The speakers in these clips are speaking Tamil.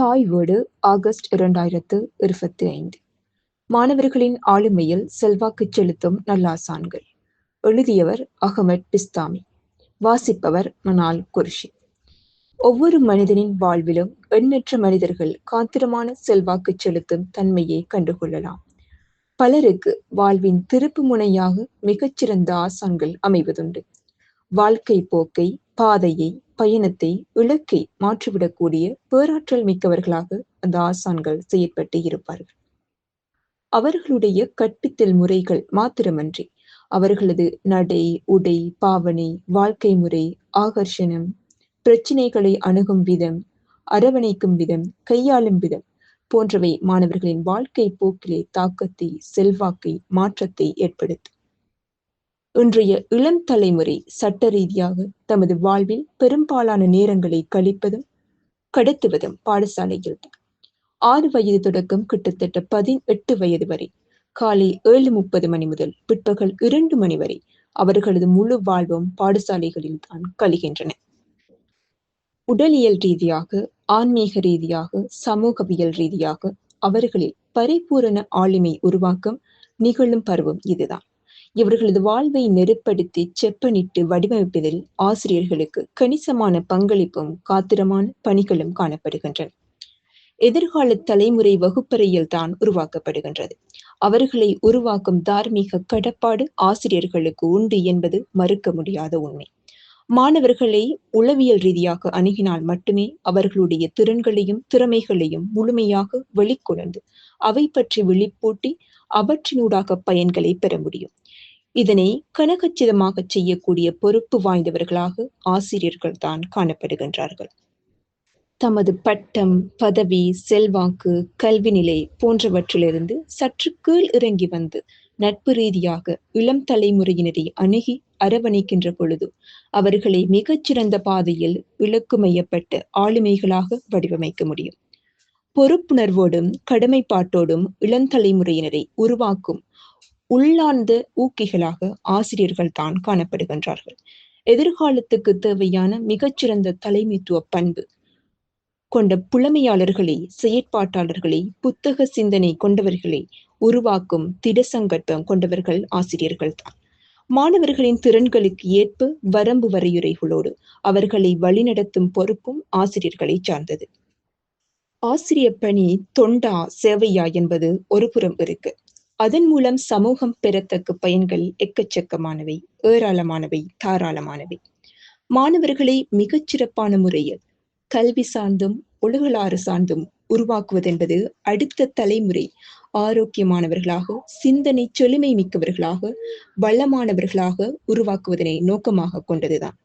தாய் வீடு ஆகஸ்ட் இரண்டாயிரத்து இருபத்தி ஐந்து மாணவர்களின் ஆளுமையில் செல்வாக்கு செலுத்தும் நல்லாசான்கள். எழுதியவர் அகமட் பிஸ்தாமி. வாசிப்பவர் மனால் குர்ஷி. ஒவ்வொரு மனிதனின் வாழ்விலும் எண்ணற்ற மனிதர்கள் காத்திரமான செல்வாக்கு செலுத்தும் தன்மையை கண்டுகொள்ளலாம். பலருக்கு வாழ்வின் திருப்பு முனையாக மிகச்சிறந்த ஆசான்கள் அமைவதுண்டு. வாழ்க்கை போக்கை பாதையை பயணத்தை இலக்கை மாற்றிவிடக்கூடிய பேராற்றல் மிக்கவர்களாக அந்த ஆசான்கள் செயற்பட்டு இருப்பார்கள். அவர்களுடைய கற்பித்தல் முறைகள் மாத்திரமன்றி அவர்களது நடை உடை பாவனை வாழ்க்கை முறை ஆகர்ஷணம் பிரச்சினைகளை அணுகும் விதம் அரவணைக்கும் விதம் கையாளும் விதம் போன்றவை மாணவர்களின் வாழ்க்கை போக்கிலே தாக்கத்தை செல்வாக்கை மாற்றத்தை ஏற்படுத்தும். இன்றைய இளம் தலைமுறை சட்ட ரீதியாக தமது வாழ்வில் பெரும்பாலான நேரங்களை கழிப்பதும் கடத்துவதும் பாடசாலையில். தான் ஆறு வயது தொடக்கம் கிட்டத்தட்ட பதினெட்டு வயது வரை காலை ஏழு முப்பது மணி முதல் பிற்பகல் இரண்டு மணி வரை அவர்களது முழு வாழ்வும் பாடசாலைகளில் தான் கழிகின்றன. உடலியல் ரீதியாக ஆன்மீக ரீதியாக சமூகவியல் ரீதியாக அவர்களில் பரிபூரண ஆளுமை உருவாக்கம் நிகழும் பருவம் இதுதான். இவர்களது வாழ்வை நெருப்படுத்தி செப்பனிட்டு வடிவமைப்பதில் ஆசிரியர்களுக்கு கணிசமான பங்களிப்பும் காத்திரமான பணிகளும் காணப்படுகின்றன. எதிர்கால தலைமுறை வகுப்பறையில் தான் உருவாக்கப்படுகின்றது. அவர்களை உருவாக்கும் தார்மீக கடப்பாடு ஆசிரியர்களுக்கு உண்டு என்பது மறுக்க முடியாத உண்மை. மாணவர்களை உளவியல் ரீதியாக அணுகினால் மட்டுமே அவர்களுடைய திறன்களையும் திறமைகளையும் முழுமையாக வெளிக்கொணர்ந்து அவை பற்றி விழிப்பூட்டி அவற்றினூடாக பயன்களை பெற முடியும். இதனை கனகச்சிதமாக செய்யக்கூடிய பொறுப்பு வாய்ந்தவர்களாக ஆசிரியர்கள் தான் காணப்படுகின்றார்கள். தமது பட்டம் பதவி செல்வாக்கு கல்வி நிலை போன்றவற்றிலிருந்து சற்று கீழ் இறங்கி வந்து நட்பு ரீதியாக இளம் தலைமுறையினரை அணுகி அரவணைக்கின்ற பொழுது அவர்களை மிகச்சிறந்த பாதையில் இலக்குமையப்பட்ட ஆளுமைகளாக வடிவமைக்க முடியும். பொறுப்புணர்வோடும் கடமைப்பாட்டோடும் இளந்தலைமுறையினரை உருவாக்கும் உள்ளார்ந்த ஊக்கிகளாக ஆசிரியர்கள் தான் காணப்படுகின்றார்கள். எதிர்காலத்துக்கு தேவையான மிகச்சிறந்த தலைமைத்துவ பண்பு கொண்ட புலமையாளர்களை செயற்பாட்டாளர்களை புத்தக சிந்தனை கொண்டவர்களை உருவாக்கும் திடசங்கற்பம் கொண்டவர்கள் ஆசிரியர்கள் தான் மாணவர்களின் திறன்களுக்கு ஏற்ப வரம்பு வரையுறைகளோடு அவர்களை வழிநடத்தும் பொறுப்பும் ஆசிரியர்களை சார்ந்தது. ஆசிரிய பணி தொண்டா சேவையா என்பது ஒரு புறம் இருக்கு. அதன் மூலம் சமூகம் பெறத்தக்க பயன்கள் எக்கச்சக்கமானவை ஏராளமானவை தாராளமானவை. மாணவர்களை மிகச்சிறப்பான முறையில் கல்வி சார்ந்தும் உலகளாறு சார்ந்தும் உருவாக்குவதென்பது அடுத்த தலைமுறை ஆரோக்கியமானவர்களாக சிந்தனை செழுமை மிக்கவர்களாக வளமானவர்களாக உருவாக்குவதனை நோக்கமாக கொண்டதுதான்.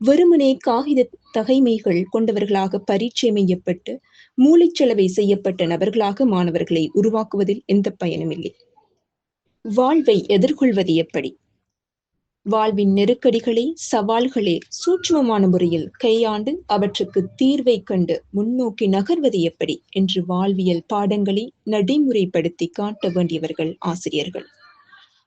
வெறுமனே காகித தகைமைகள் கொண்டவர்களாக பரீட்சை மையப்பட்டு மூளைச்செலவை செய்யப்பட்ட நபர்களாக மாணவர்களை உருவாக்குவதில் எந்த பயனும் இல்லை. வாழ்வை எதிர்கொள்வது எப்படி? வாழ்வின் நெருக்கடிகளை சவால்களை சூட்சமமான முறையில் கையாண்டு அவற்றுக்கு தீர்வை கண்டு முன்னோக்கி நகர்வது எப்படி என்று வாழ்வியல் பாடங்களை நடைமுறைப்படுத்தி காட்ட வேண்டியவர்கள் ஆசிரியர்கள்.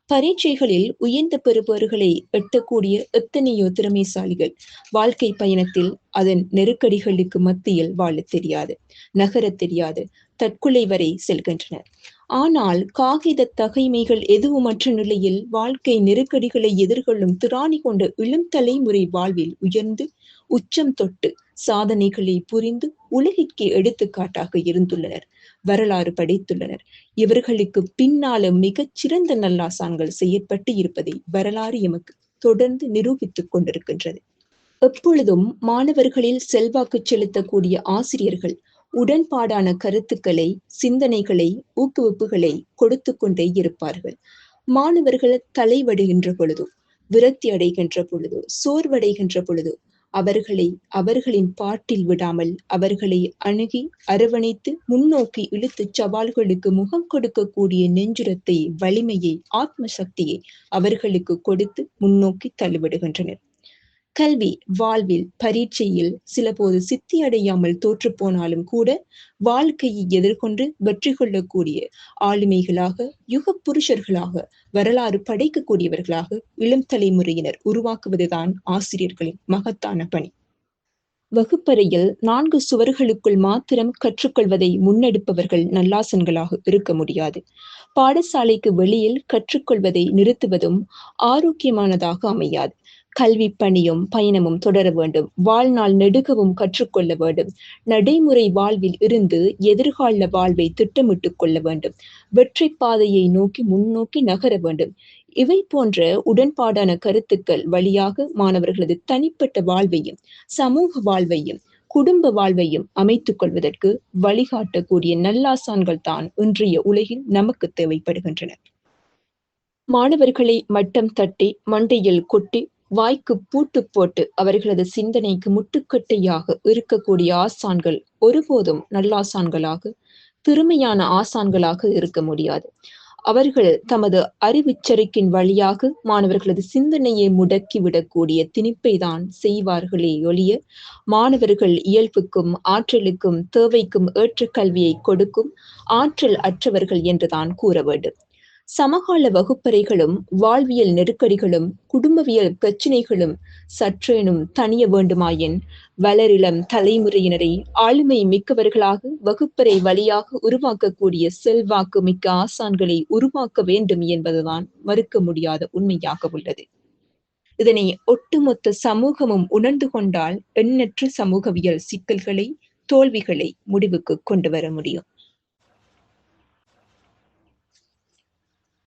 பரீட்சைகளில் உயர்ந்த பெறுபவர்களை எட்டக்கூடிய எத்தனையோ திறமைசாலிகள் வாழ்க்கை பயணத்தில் அதன் நெருக்கடிகளுக்கு மத்தியில் வாழ தெரியாது நகர தெரியாது தற்கொலை வரை செல்கின்றனர். ஆனால் காகித தகைமைகள் எதுவுமற்ற நிலையில் வாழ்க்கை நெருக்கடிகளை எதிர்கொள்ளும் திராணி கொண்ட இளம் தலைமுறை வாழ்வில் உயர்ந்து உச்சம் தொட்டு சாதனைகளை புரிந்து உலகிற்கு எடுத்துக்காட்டாக இருந்துள்ளனர். வரலாறு படைத்துள்ளனர். இவர்களுக்கு பின்னாலும் மிகச் சிறந்த நல்லாசான்கள் செயற்பட்டு இருப்பதை வரலாறு எமக்கு தொடர்ந்து நிரூபித்துக் கொண்டிருக்கின்றது. எப்பொழுதும் மாணவர்களில் செல்வாக்கு செலுத்தக்கூடிய ஆசிரியர்கள் உடன்பாடான கருத்துக்களை சிந்தனைகளை ஊக்குவிப்புகளை கொடுத்து கொண்டே இருப்பார்கள். மாணவர்கள் தலைவடுகின்ற பொழுதோ விரக்தி அடைகின்ற பொழுதோ சோர்வடைகின்ற பொழுதோ அவர்களை அவர்களின் பாட்டில் விடாமல் அவர்களை அணுகி அரவணைத்து முன்னோக்கி இழுத்து சவால்களுக்கு முகம் கொடுக்கக்கூடிய நெஞ்சுரத்தை வலிமையை ஆத்ம சக்தியை அவர்களுக்கு கொடுத்து முன்னோக்கி தள்ளிவிடுகின்றனர். கல்வி வாழ்வில் பரீட்சையில் சில போது சித்தி அடையாமல் தோற்று போனாலும் கூட வாழ்க்கையை எதிர்கொண்டு வெற்றி கொள்ளக்கூடிய ஆளுமைகளாக யுக புருஷர்களாக வரலாறு படைக்கக்கூடியவர்களாக இளம் தலைமுறையினர் உருவாக்குவதுதான் ஆசிரியர்களின் மகத்தான பணி. வகுப்பறையில் நான்கு சுவர்களுக்குள் மாத்திரம் கற்றுக்கொள்வதை முன்னெடுப்பவர்கள் நல்லாசன்களாக இருக்க முடியாது. பாடசாலைக்கு வெளியில் கற்றுக்கொள்வதை நிறுத்துவதும் ஆரோக்கியமானதாக அமையாது. கல்வி பணியும் பயணமும் தொடர வேண்டும். வாழ்நாள் நெடுகவும் கற்றுக்கொள்ள வேண்டும். நடைமுறை வாழ்வில் இருந்து எதிர்கால வாழ்வை திட்டமிட்டுக் கொள்ள வேண்டும். வெற்றி பாதையை நோக்கி முன்னோக்கி நகர வேண்டும். இவை போன்ற உடன்பாடான கருத்துக்கள் வழியாக மாணவர்களது தனிப்பட்ட வாழ்வையும் சமூக வாழ்வையும் குடும்ப வாழ்வையும் அமைத்துக் கொள்வதற்கு வழிகாட்டக்கூடிய நல்லாசான்கள் தான் இன்றைய உலகில் நமக்கு தேவைப்படுகின்றன. மாணவர்களை மட்டம் தட்டி மண்டையில் கொட்டி வாய்க்கு பூட்டு போட்டு அவர்களது சிந்தனைக்கு முட்டுக்கட்டையாக இருக்கக்கூடிய ஆசான்கள் ஒருபோதும் நல்லாசான்களாக திறமையான ஆசான்களாக இருக்க முடியாது. அவர்கள் தமது அறிவுச்சரிக்கின் வழியாக மாணவர்களது சிந்தனையை முடக்கிவிடக்கூடிய திணிப்பை தான் செய்வார்களே ஒழிய மாணவர்கள் இயல்புக்கும் ஆற்றலுக்கும் தேவைக்கும் ஏற்ற கல்வியை கொடுக்கும் ஆற்றல் அற்றவர்கள் என்றுதான் கூற வேண்டும். சமகால வகுப்பறைகளும் வாழ்வியல் நெருக்கடிகளும் குடும்பவியல் பிரச்சினைகளும் சற்றேனும் தனிய வேண்டுமாயின் வளரிளம் தலைமுறையினரை ஆளுமை மிக்கவர்களாக வகுப்பறை வழியாக உருவாக்கக்கூடிய செல்வாக்கு மிக்க ஆசான்களை உருவாக்க வேண்டும் என்பதுதான் மறுக்க முடியாத உண்மையாக உள்ளது. இதனை ஒட்டுமொத்த சமூகமும் உணர்ந்து கொண்டால் எண்ணற்ற சமூகவியல் சிக்கல்களை தோல்விகளை முடிவுக்கு கொண்டு வர முடியும்.